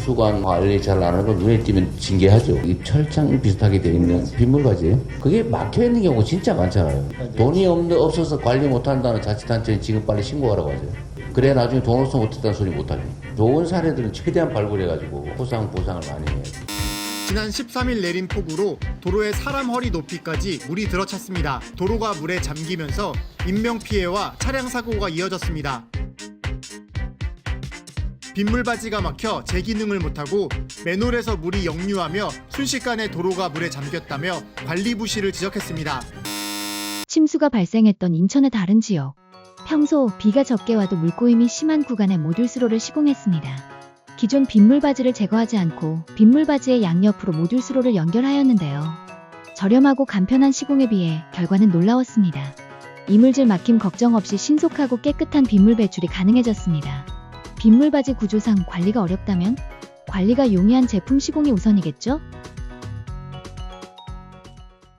우수관 관리 잘 안 하고 눈에 띄면 징계하죠. 이 철창 비슷하게 되어 있는 빗물바지. 그게 막혀 있는 경우 진짜 많잖아요. 돈이 없는 없어서 관리 못 한다는 자치단체는 지금 빨리 신고하라고 하죠. 그래야 나중에 돈 없어 못했다는 소리 못 하죠. 좋은 사례들은 최대한 발굴해가지고 포상 보상을 많이 해요. 지난 13일 내린 폭우로 도로의 사람 허리 높이까지 물이 들어찼습니다. 도로가 물에 잠기면서 인명 피해와 차량 사고가 이어졌습니다. 빗물 바지가 막혀 제기능을 못하고 맨홀에서 물이 역류하며 순식간에 도로가 물에 잠겼다며 관리 부실을 지적했습니다. 침수가 발생했던 인천의 다른 지역. 평소 비가 적게 와도 물고임이 심한 구간에 모듈 수로를 시공했습니다. 기존 빗물 바지를 제거하지 않고 빗물 바지의 양옆으로 모듈 수로를 연결하였는데요. 저렴하고 간편한 시공에 비해 결과는 놀라웠습니다. 이물질 막힘 걱정 없이 신속하고 깨끗한 빗물 배출이 가능해졌습니다. 빗물바지 구조상 관리가 어렵다면 관리가 용이한 제품 시공이 우선이겠죠?